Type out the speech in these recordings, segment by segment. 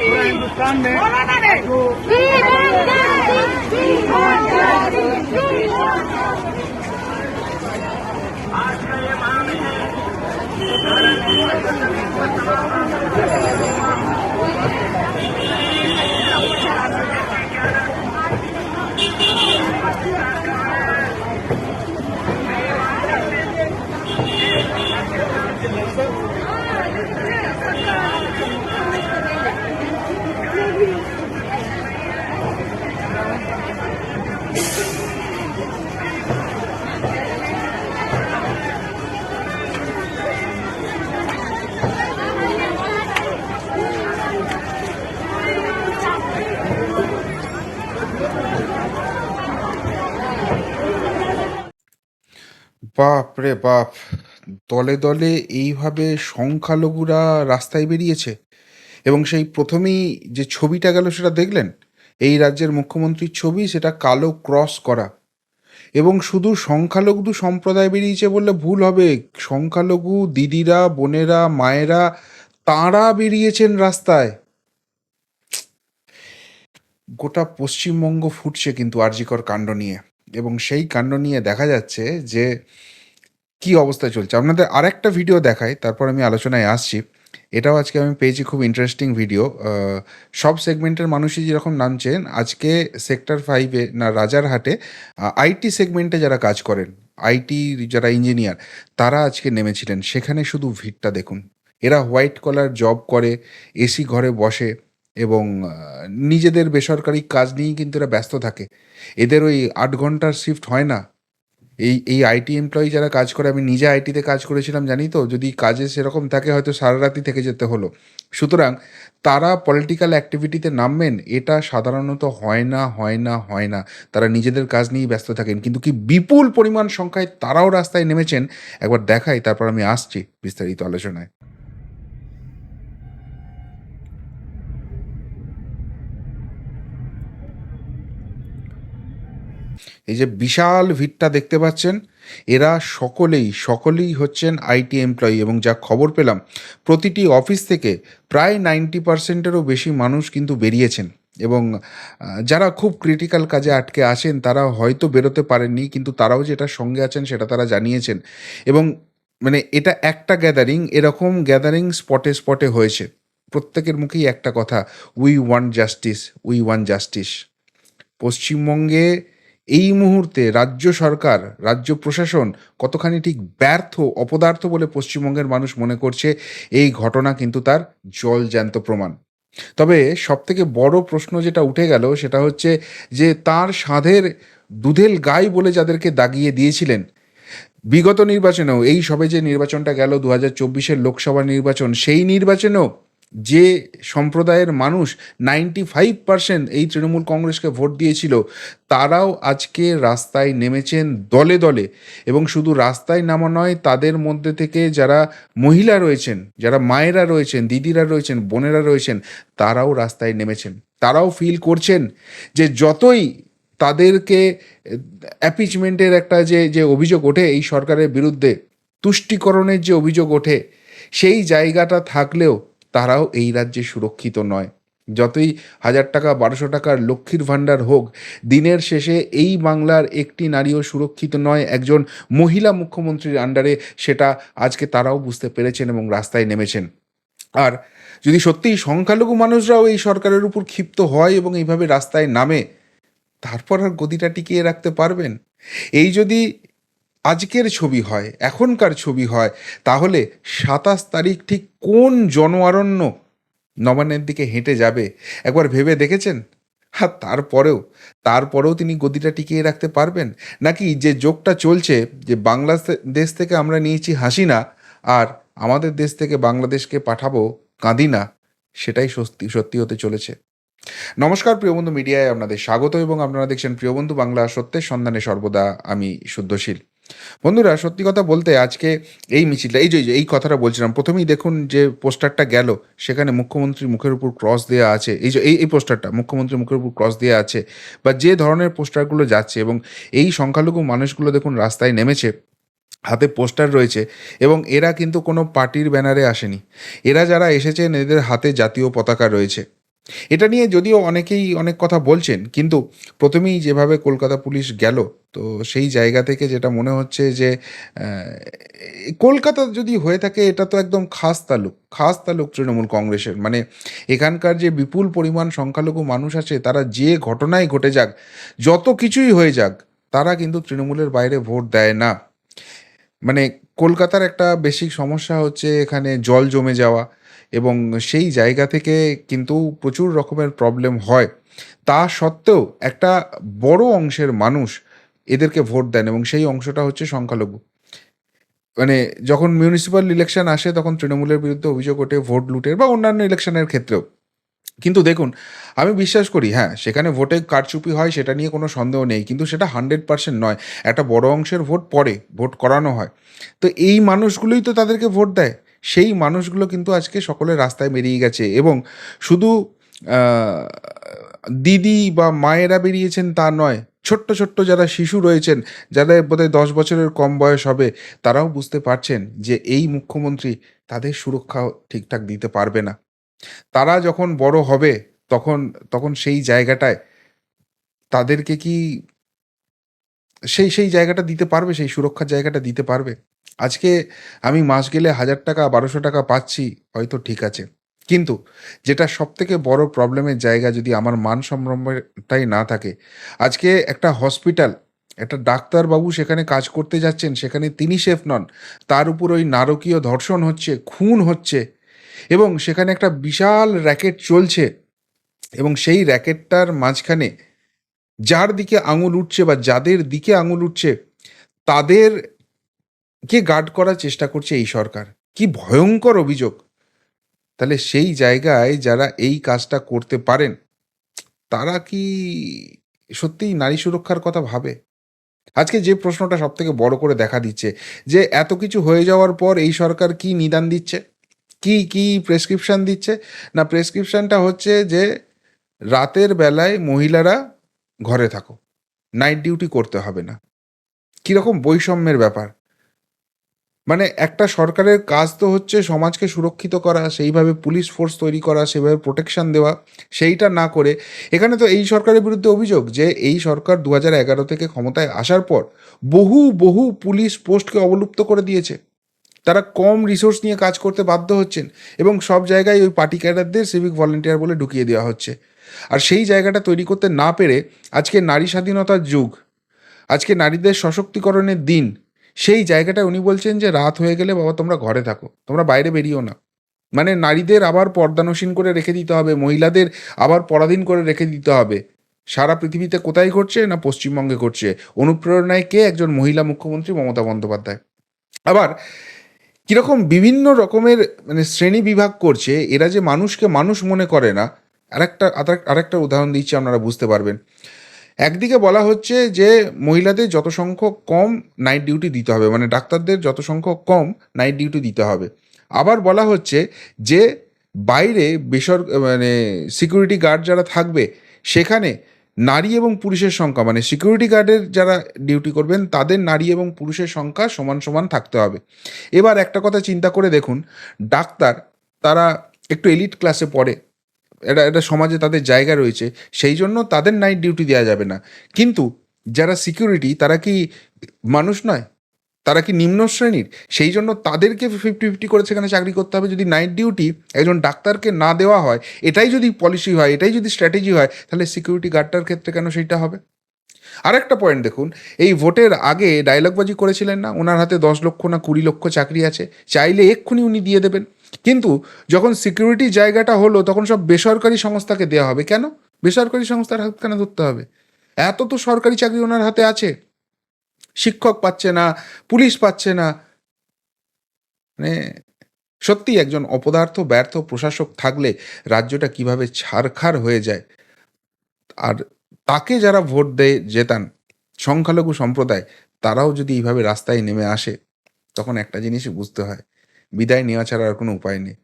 पूरे हिंदुस्तान में বাপ রে বাপ, দলে দলে এইভাবে সংখ্যালঘুরা রাস্তায় বেরিয়েছে। এবং সেই প্রথমেই যে ছবিটা গেল সেটা দেখলেন? এই রাজ্যের মুখ্যমন্ত্রীর ছবি, সেটা কালো ক্রস করা। এবং শুধু সংখ্যালঘু সম্প্রদায় বেরিয়েছে বললে ভুল হবে। সংখ্যালঘু দিদিরা, বোনেরা, মায়েরা, তাঁরা বেরিয়েছেন রাস্তায়। গোটা পশ্চিমবঙ্গ ফুটছে কিন্তু আরজিকর কাণ্ড নিয়ে। এবং সেই কাণ্ড নিয়ে দেখা যাচ্ছে যে কি অবস্থা চলছে? আপনাদের আরেকটা ভিডিও দেখাই, তারপর আমি আলোচনায় আসছি। এটাও আজকে আমি পেয়েছি খুব ইন্টারেস্টিং ভিডিও সব সেগমেন্টের মানুষই যেরকম নামছেন, আজকে সেক্টর ফাইভে না, রাজারহাটে আইটি সেগমেন্টে যারা কাজ করেন আইটি যারা ইঞ্জিনিয়ার তারা আজকে নেমেছিলেন। সেখানে শুধু ভিড়টা দেখুন। এরা হোয়াইট কলার জব করে এসি ঘরে বসে এবং নিজেদের বেসরকারি কাজ নিয়েই কিন্তু এরা ব্যস্ত থাকে। এদের ওই আট ঘণ্টার শিফট হয় না। এই এই আইটি এমপ্লয়ি যারা কাজ করে, আমি নিজে আইটিতে কাজ করেছিলাম, জানি তো? যদি কাজে সেরকম থাকে, হয়তো সারা রাতি থেকে যেতে হলো। সুতরাং তারা পলিটিক্যাল অ্যাক্টিভিটিতে নামবেন, এটা সাধারণত হয় না হয় না হয় না। তারা নিজেদের কাজ নিয়েই ব্যস্ত থাকেন। কিন্তু কি বিপুল পরিমাণ সংখ্যায় তারাও রাস্তায় নেমেছেন? একবার দেখাই, তারপর আমি আসছি বিস্তারিত আলোচনায়। এই যে বিশাল ভিড়টা দেখতে পাচ্ছেন, এরা সকলেই সকলেই হচ্ছেন আইটি এমপ্লয়ি এবং যা খবর পেলাম, প্রতিটি অফিস থেকে প্রায় নাইনটি পার্সেন্টেরও বেশি মানুষ কিন্তু বেরিয়েছেন। এবং যারা খুব ক্রিটিক্যাল কাজে আটকে আছেন, তারা হয়তো বেরোতে পারেননি, কিন্তু তারাও যেটা সঙ্গে আছেন, সেটা তারা জানিয়েছেন। এবং মানে এটা একটা গ্যাদারিং এরকম গ্যাদারিং স্পটে স্পটে হয়েছে। প্রত্যেকের মুখেই একটা কথা we want justice we want justice পশ্চিমবঙ্গে এই মুহূর্তে রাজ্য সরকার, রাজ্য প্রশাসন কতখানি ঠিক ব্যর্থ, অপদার্থ বলে পশ্চিমবঙ্গের মানুষ মনে করছে, এই ঘটনা কিন্তু তার জল জ্যান্ত প্রমাণ। তবে সবথেকে বড় প্রশ্ন যেটা উঠে গেল সেটা হচ্ছে যে তার সাধের দুধেল গাই বলে যাদেরকে দাগিয়ে দিয়েছিলেন, বিগত নির্বাচনেও, এই সবে যে নির্বাচনটা গেল দু হাজার চব্বিশের লোকসভা নির্বাচন, সেই নির্বাচনেও যে সম্প্রদায়ের মানুষ নাইনটি ফাইভ পার্সেন্ট এই তৃণমূল কংগ্রেসকে ভোট দিয়েছিল, তারাও আজকে রাস্তায় নেমেছেন দলে দলে। এবং শুধু রাস্তায় নামা নয়, তাদের মধ্যে থেকে যারা মহিলা রয়েছেন, যারা মায়েরা রয়েছেন, দিদিরা রয়েছেন, বোনেরা রয়েছেন, তারাও রাস্তায় নেমেছেন। তারাও ফিল করছেন যে যতই তাদেরকে অ্যাপিচমেন্টের একটা যে যে অভিযোগ ওঠে, এই সরকারের বিরুদ্ধে, তুষ্টিকরণের যে অভিযোগ ওঠে, সেই জায়গাটা থাকলেও তারাও এই রাজ্যে সুরক্ষিত নয়। যতই হাজার টাকা, বারোশো টাকার লক্ষ্মীর ভাণ্ডার হোক, দিনের শেষে এই বাংলার একটি নারীও সুরক্ষিত নয়, একজন মহিলা মুখ্যমন্ত্রীর আন্ডারে সেটা আজকে তারাও বুঝতে পেরেছেন এবং রাস্তায় নেমেছেন। আর যদি সত্যিই সংখ্যালঘু মানুষরাও এই সরকারের উপর ক্ষিপ্ত হয় এবং এইভাবে রাস্তায় নামে, তারপর আর গদিটা টিকিয়ে রাখতে পারবেন? এই যদি আজকের ছবি হয়, এখনকার ছবি হয়। তাহলে সাতাশ তারিখ ঠিক কোন জনআরণ্য নবান্নের দিকে হেঁটে যাবে? একবার ভেবে দেখেছেন? আর তারপরেও। তারপরেও তিনি গদিটা টিকিয়ে রাখতে পারবেন? নাকি যে যোগটা চলছে যে বাংলাদেশ থেকে আমরা নিয়েছি হাসিনা আর আমাদের দেশ থেকে বাংলাদেশকে পাঠাবো কাঁদিনা, সেটাই সত্যি সত্যি হতে চলেছে। নমস্কার প্রিয় বন্ধু মিডিয়ায়, আপনাদের স্বাগত এবং আপনারা দেখছেন প্রিয় বন্ধু বাংলা সত্যের সন্ধানে সর্বদা আমি শুদ্ধশীল। বন্ধুরা, সত্যি কথা বলতে আজকে এই মিছিলটা, এই যে, এই কথাটা বলছিলাম, প্রথমেই দেখুন যে পোস্টারটা গেল, সেখানে মুখ্যমন্ত্রীর মুখের উপর ক্রস দেওয়া আছে, এই যে, এই এই পোস্টারটা, মুখ্যমন্ত্রীর মুখের উপর ক্রস দেওয়া আছে, বা যে ধরনের পোস্টারগুলো যাচ্ছে এবং এই সংখ্যালঘু মানুষগুলো দেখুন রাস্তায় নেমেছে, হাতে পোস্টার রয়েছে, এবং এরা কিন্তু কোনো পার্টির ব্যানারে আসেনি, এরা যারা এসেছেন, এদের হাতে জাতীয় পতাকা রয়েছে এটা নিয়ে যদিও অনেকেই অনেক কথা বলছেন, কিন্তু প্রথমেই যেভাবে কলকাতা পুলিশ গেল, তো সেই জায়গা থেকে যেটা মনে হচ্ছে যে কলকাতা যদি হয়ে থাকে, এটা তো একদম খাস তালুক খাস তালুক তৃণমূল কংগ্রেসের। মানে এখানকার যে বিপুল পরিমাণ সংখ্যালঘু মানুষ আছে, তারা যে ঘটনাই ঘটে যাক, যত কিছুই হয়ে যাক, তারা কিন্তু তৃণমূলের বাইরে ভোট দেয় না। মানে কলকাতার একটা বেসিক সমস্যা হচ্ছে এখানে জল জমে যাওয়া এবং সেই জায়গা থেকে কিন্তু প্রচুর রকমের প্রবলেম হয়। তা সত্ত্বেও একটা বড় অংশের মানুষ এদেরকে ভোট দেন এবং সেই অংশটা হচ্ছে সংখ্যালঘু। মানে যখন মিউনিসিপ্যাল ইলেকশন আসে তখন তৃণমূলের বিরুদ্ধে অভিযোগ ওঠে ভোট লুটের বা অন্যান্য ইলেকশনের ক্ষেত্রেও। কিন্তু দেখুন, আমি বিশ্বাস করি হ্যাঁ সেখানে ভোটে কারচুপি হয় সেটা নিয়ে কোনো সন্দেহ নেই, কিন্তু সেটা হান্ড্রেড পার্সেন্ট নয়। একটা বড় অংশের ভোট পড়ে, ভোট করানো হয়। তো এই মানুষগুলোই তো তাদেরকে ভোট দেয়। সেই মানুষগুলো কিন্তু আজকে সকলে রাস্তায় বেরিয়ে গেছে এবং শুধু দিদি বা মায়েরা বেরিয়েছেন তা নয়, ছোট্ট ছোট্ট যারা শিশু রয়েছেন, যারা বোধহয় দশ বছরের কম বয়স হবে, তারাও বুঝতে পারছেন যে এই মুখ্যমন্ত্রী তাদের সুরক্ষা ঠিকঠাক দিতে পারবে না। তারা যখন বড় হবে, তখন তখন সেই জায়গাটায় তাদেরকে কি সেই সেই জায়গাটা দিতে পারবে, সেই সুরক্ষার জায়গাটা দিতে পারবে? আজকে আমি মাস গেলে হাজার টাকা, বারোশো টাকা পাচ্ছি, হয়তো ঠিক আছে। কিন্তু যেটা সব থেকে বড় প্রবলেমের জায়গা যদি আমার মান সম্ভ্রমটাই না থাকে, আজকে একটা হসপিটাল একটা ডাক্তারবাবু সেখানে কাজ করতে যাচ্ছেন, সেখানে তিনি সেফ নন, তার উপর ওই নারকীয় ধর্ষণ হচ্ছে, খুন হচ্ছে, এবং সেখানে একটা বিশাল র্যাকেট চলছে, এবং সেই র্যাকেটটার মাঝখানে যার দিকে আঙুল উঠছে বা যাদের দিকে আঙুল উঠছে তাদেরকে গার্ড করার চেষ্টা করছে এই সরকার? কি ভয়ঙ্কর অভিযোগ। তাহলে সেই জায়গায় যারা এই কাজটা করতে পারেন, তারা কি সত্যিই নারী সুরক্ষার কথা ভাবে? আজকে যে প্রশ্নটা সব থেকে বড় করে দেখা দিচ্ছে, যে এত কিছু হয়ে যাওয়ার পর এই সরকার কি নিদান দিচ্ছে? কি কি প্রেসক্রিপশন দিচ্ছে? না প্রেসক্রিপশনটা হচ্ছে যে রাতের বেলায় মহিলারা ঘরে থাকো নাইট ডিউটি করতে হবে না। কীরকম বৈষম্যের ব্যাপার। মানে একটা সরকারের কাজ তো হচ্ছে সমাজকে সুরক্ষিত করা, সেইভাবে পুলিশ ফোর্স তৈরি করা, সেইভাবে প্রোটেকশন দেওয়া, সেইটা না করে। এখানে তো এই সরকারের বিরুদ্ধে অভিযোগ যে এই সরকার দু এগারো থেকে ক্ষমতায় আসার পর বহু বহু পুলিশ পোস্টকে অবলুপ্ত করে দিয়েছে। তারা কম রিসোর্স নিয়ে কাজ করতে বাধ্য হচ্ছেন এবং সব জায়গায় ওই পার্টি ক্যাডারদের সিভিক ভলেন্টিয়ার বলে ঢুকিয়ে দেওয়া হচ্ছে। আর সেই জায়গাটা তৈরি করতে না পেরে আজকে নারী স্বাধীনতার যুগ, আজকে নারীদের সশক্তিকরণের দিন সেই জায়গাটায় উনি বলছেন যে, রাত হয়ে গেলে বাবা তোমরা ঘরে থাকো, তোমরা বাইরে বেরিয়েও না। মানে নারীদের আবার পর্দানসীন করে রেখে দিতে হবে, মহিলাদের আবার পরাধীন করে রেখে দিতে হবে। সারা পৃথিবীতে কোথায় ঘটছে না পশ্চিমবঙ্গে ঘটছে? অনুপ্রেরণায় কে একজন মহিলা মুখ্যমন্ত্রী? মমতা বন্দ্যোপাধ্যায়। আবার কীরকম বিভিন্ন রকমের মানে শ্রেণি বিভাগ করছে, এরা যে মানুষকে মানুষ মনে করে না, আরেকটা, আরেক- আরেকটা উদাহরণ দিচ্ছি, আপনারা বুঝতে পারবেন। একদিকে বলা হচ্ছে যে মহিলাদের যত সংখ্যক কম নাইট ডিউটি দিতে হবে মানে ডাক্তারদের যত সংখ্যক কম নাইট ডিউটি দিতে হবে। আবার বলা হচ্ছে যে বাইরে বেসর মানে সিকিউরিটি গার্ড যারা থাকবে, সেখানে নারী এবং পুরুষের সংখ্যা মানে সিকিউরিটি গার্ডের যারা ডিউটি করবেন, তাদের নারী এবং পুরুষের সংখ্যা সমান সমান থাকতে হবে। এবার একটা কথা চিন্তা করে দেখুন, ডাক্তার তারা একটু এলিট ক্লাসে পড়ে এটা এটা সমাজে তাদের জায়গা রয়েছে, সেই জন্য তাদের নাইট ডিউটি দেওয়া যাবে না। কিন্তু যারা সিকিউরিটি তারা কি মানুষ নয়? তারা কি নিম্ন শ্রেণির? সেই জন্য তাদেরকে ফিফটি ফিফটি করে সেখানে চাকরি করতে হবে। যদি নাইট ডিউটি একজন ডাক্তারকে না দেওয়া হয়, এটাই যদি পলিসি হয়, এটাই যদি স্ট্র্যাটেজি হয়, তাহলে সিকিউরিটি গার্ডটার ক্ষেত্রে কেন সেইটা হবে? আরেকটা পয়েন্ট দেখুন, এই ভোটের আগে ডায়লগবাজি করেছিলেন না? ওনার হাতে দশ লক্ষ না কুড়ি লক্ষ চাকরি আছে। চাইলে এক্ষুনি উনি দিয়ে দেবেন। কিন্তু যখন সিকিউরিটি জায়গাটা হলো, তখন সব বেসরকারি সংস্থাকে দেওয়া হবে। কেন? বেসরকারি সংস্থার হাত কেন ধরতে হবে? এত তো সরকারি চাকরি ওনার হাতে আছে। শিক্ষক পাচ্ছে না, পুলিশ পাচ্ছে না। মানে সত্যি একজন অপদার্থ, ব্যর্থ প্রশাসক থাকলে রাজ্যটা কীভাবে ছারখার হয়ে যায়? আর তাকে যারা ভোট দেয়, জেতান, সংখ্যালঘু সম্প্রদায়, তারাও যদি এইভাবে রাস্তায় নেমে আসে, তখন একটা জিনিসই বুঝতে হয়। বিদায় নেওয়া ছাড়া আর কোনো উপায় নেই।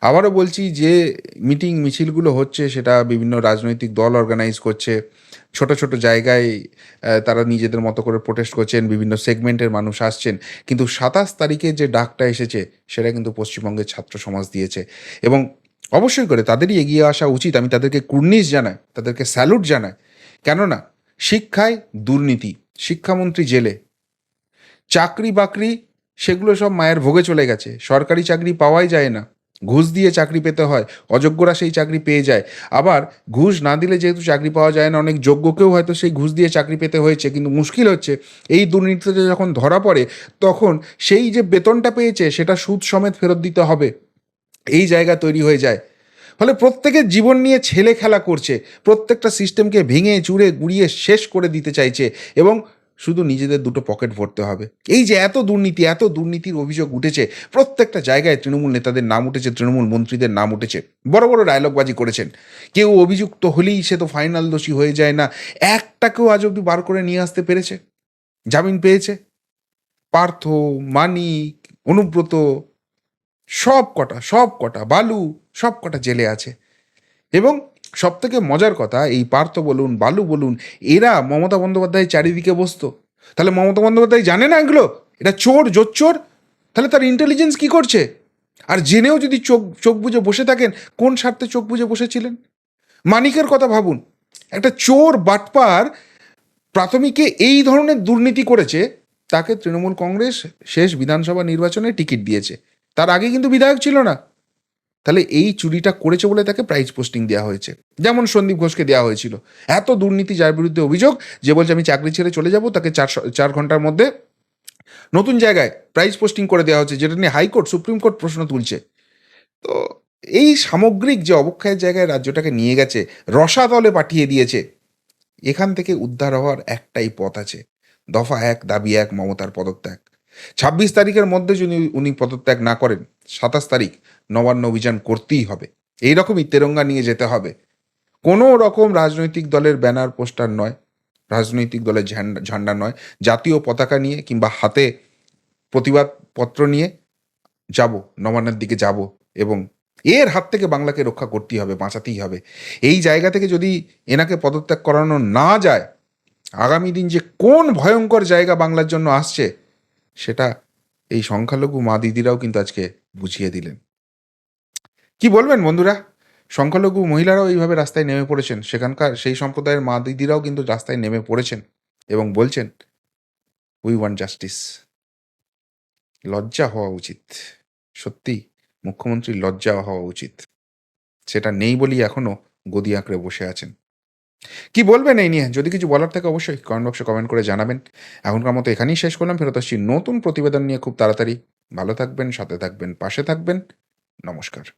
আবারও বলছি যে মিটিং মিছিলগুলো হচ্ছে সেটা বিভিন্ন রাজনৈতিক দল অর্গানাইজ করছে। ছোট ছোট জায়গায় তারা নিজেদের মতো করে প্রোটেস্ট করছেন, বিভিন্ন সেগমেন্টের মানুষ আসছেন। কিন্তু সাতাশ তারিখে যে ডাকটা এসেছে, সেটা কিন্তু পশ্চিমবঙ্গের ছাত্র সমাজ দিয়েছে। এবং অবশ্যই করে তাদেরই এগিয়ে আসা উচিত। আমি তাদেরকে কুর্নিশ জানাই, তাদেরকে স্যালুট জানাই। কেননা শিক্ষায় দুর্নীতি, শিক্ষামন্ত্রী জেলে। চাকরি বাকরি সেগুলো সব মায়ের ভোগে চলে গেছে। সরকারি চাকরি পাওয়াই যায় না। ঘুষ দিয়ে চাকরি পেতে হয়, অযোগ্যরা সেই চাকরি পেয়ে যায়। আবার ঘুষ না দিলে যেহেতু চাকরি পাওয়া যায় না, অনেক যোগ্যকেও হয়তো সেই ঘুষ দিয়ে চাকরি পেতে হয়েছে, কিন্তু মুশকিল হচ্ছে। এই দুর্নীতিতে যখন ধরা পড়ে, তখন সেই যে বেতনটা পেয়েছে, সেটা সুদ সমেত ফেরত দিতে হবে। এই জায়গা তৈরি হয়ে যায়। ফলে প্রত্যেকের জীবন নিয়ে ছেলে খেলা করছে, প্রত্যেকটা সিস্টেমকে ভেঙে চুড়ে গুড়িয়ে শেষ করে দিতে চাইছে। এবং শুধু নিজেদের দুটো পকেট ভরতে হবে। এই যে এত দুর্নীতি, এত দুর্নীতির অভিযোগ উঠেছে, প্রত্যেকটা জায়গায় তৃণমূল নেতাদের নাম উঠেছে, তৃণমূল মন্ত্রীদের নাম উঠেছে। বড় বড় ডায়লগবাজি করেছেন। কেউ অভিযুক্ত হলেই সে তো ফাইনাল দোষী হয়ে যায় না। একটাকেও আজ অব্দি বার করে নিয়ে আসতে পেরেছে। জামিন পেয়েছে। পার্থ, মানিক, অনুব্রত সব কটা সব কটা বালু সব কটা জেলে আছে। এবং সব থেকে মজার কথা, এই পার্থ বলুন, বালু বলুন, এরা মমতা বন্দ্যোপাধ্যায় চারিদিকে বসতো। তাহলে মমতা বন্দ্যোপাধ্যায় জানে না এগুলো? এটা চোর, জোচ্চোর? তাহলে তার ইন্টেলিজেন্স কি করছে? আর জেনেও যদি চোখ চোখ বুজে বসে থাকেন, কোন স্বার্থে চোখ বুজে বসেছিলেন? মানিকের কথা ভাবুন। একটা চোর বাটপার প্রাথমিকে এই ধরনের দুর্নীতি করেছে, তাকে তৃণমূল কংগ্রেস শেষ বিধানসভা নির্বাচনে টিকিট দিয়েছে। তার আগে কিন্তু বিধায়ক ছিল না। তাহলে এই চুরিটা করেছে বলে তাকে প্রাইজ পোস্টিং দেওয়া হয়েছে। যেমন সন্দীপ ঘোষকে দেওয়া হয়েছিল। এত দুর্নীতি যার বিরুদ্ধে অভিযোগ, যে বলছে আমি চাকরি ছেড়ে চলে যাব, তাকে চার চার ঘণ্টার মধ্যে নতুন জায়গায় প্রাইজ পোস্টিং করে দেওয়া হচ্ছে যেটা নিয়ে হাইকোর্ট, সুপ্রিম কোর্ট প্রশ্ন তুলছে। তো এই সামগ্রিক যে অবক্ষয়ের জায়গায় রাজ্যটাকে নিয়ে গেছে, রসাতলে পাঠিয়ে দিয়েছে, এখান থেকে উদ্ধার হওয়ার একটাই পথ আছে। দফা এক, দাবি এক, মমতার পদত্যাগ। ছাব্বিশ তারিখের মধ্যে যদি উনি পদত্যাগ না করেন, সাতাশ তারিখ নবান্ন অভিযান করতেই হবে। এই রকমই তেরঙ্গা নিয়ে যেতে হবে। কোনো রকম রাজনৈতিক দলের ব্যানার, পোস্টার নয়। রাজনৈতিক দলের ঝান্ডা ঝান্ডা নয়। জাতীয় পতাকা নিয়ে কিংবা হাতে প্রতিবাদ পত্র নিয়ে যাব, নবান্নের দিকে যাব এবং এর হাত থেকে বাংলাকে রক্ষা করতেই হবে, বাঁচাতেই হবে। এই জায়গা থেকে যদি এনাকে পদত্যাগ করানো না যায়, আগামী দিন যে কোন ভয়ঙ্কর জায়গা বাংলার জন্য আসছে, সেটা এই সংখ্যালঘু মা দিদিরাও কিন্তু আজকে বুঝিয়ে দিলেন। কি বলবেন বন্ধুরা? সংখ্যালঘু মহিলারাও এইভাবে রাস্তায় নেমে পড়েছেন। সেখানকার সেই সম্প্রদায়ের মা দিদিরাও কিন্তু রাস্তায় নেমে পড়েছেন এবং বলছেন উই ওয়ান্ট জাস্টিস লজ্জা হওয়া উচিত। সত্যি, মুখ্যমন্ত্রীর লজ্জা হওয়া উচিত। সেটা নেই বলেই এখনও গদি আঁকড়ে বসে আছেন। কি বলবেন এই নিয়ে? যদি কিছু বলার থাকে অবশ্যই কমেন্ট বক্সে কমেন্ট করে জানাবেন। এখনকার মতো এখানেই শেষ করলাম। ফেরত আসছি নতুন প্রতিবেদন নিয়ে খুব তাড়াতাড়ি। ভালো থাকবেন, সাথে থাকবেন, পাশে থাকবেন। নমস্কার।